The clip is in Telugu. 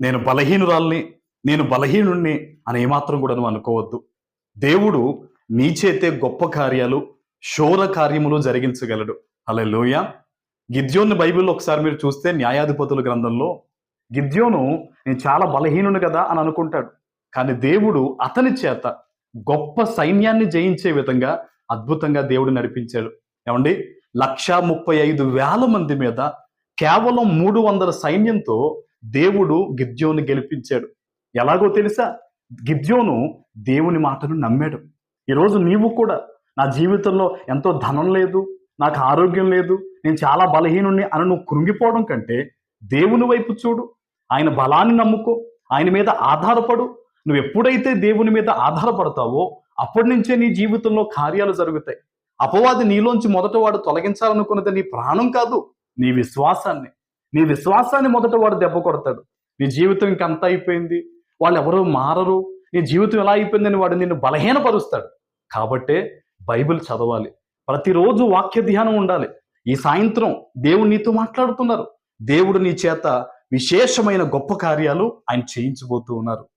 నేను బలహీనురాల్ని నేను బలహీనుణ్ణి అని ఏమాత్రం కూడా నువ్వు అనుకోవద్దు. దేవుడు నీ చేతే గొప్ప కార్యాలు శోర కార్యములు జరిగించగలడు. అలా లోయ గిద్యోన్ని బైబిల్లో ఒకసారి మీరు చూస్తే న్యాయాధిపతుల గ్రంథంలో గిద్యోను నేను చాలా బలహీనుని కదా అని అనుకుంటాడు. కానీ దేవుడు అతని చేత గొప్ప సైన్యాన్ని జయించే విధంగా అద్భుతంగా దేవుడు నడిపించాడు. ఏమండి? లక్షా ముప్పై ఐదు వేల మంది మీద కేవలం మూడు వందల సైన్యంతో దేవుడు గిద్యోను గెలిపించాడు. ఎలాగో తెలుసా? గిద్యోను దేవుని మాటను నమ్మాడు. ఈరోజు నీవు కూడా నా జీవితంలో ఎంతో ధనం లేదు నాకు ఆరోగ్యం లేదు నేను చాలా బలహీనుణ్ణి అని నువ్వు కృంగిపోవడం కంటే దేవుని వైపు చూడు. ఆయన బలాన్ని నమ్ముకో ఆయన మీద ఆధారపడు. నువ్వు ఎప్పుడైతే దేవుని మీద ఆధారపడతావో అప్పటి నుంచే నీ జీవితంలో కార్యాలు జరుగుతాయి. అపవాది నీలోంచి మొదట వాడు తొలగించాలనుకున్నది నీ ప్రాణం కాదు నీ విశ్వాసాన్ని. నీ విశ్వాసాన్ని మొదట వాడు దెబ్బ కొడతాడు. నీ జీవితం ఇంకంత అయిపోయింది. వాళ్ళు ఎవరూ మారరు. నీ జీవితం ఎలా అయిపోయిందని వాడు నిన్ను బలహీనపరుస్తాడు. కాబట్టే బైబిల్ చదవాలి. ప్రతిరోజు వాక్య ధ్యానం ఉండాలి. ఈ సాయంత్రం దేవుడు నీతో మాట్లాడుతున్నారు. దేవుడు నీ చేత విశేషమైన గొప్ప కార్యాలు ఆయన చేయించబోతూ ఉన్నారు.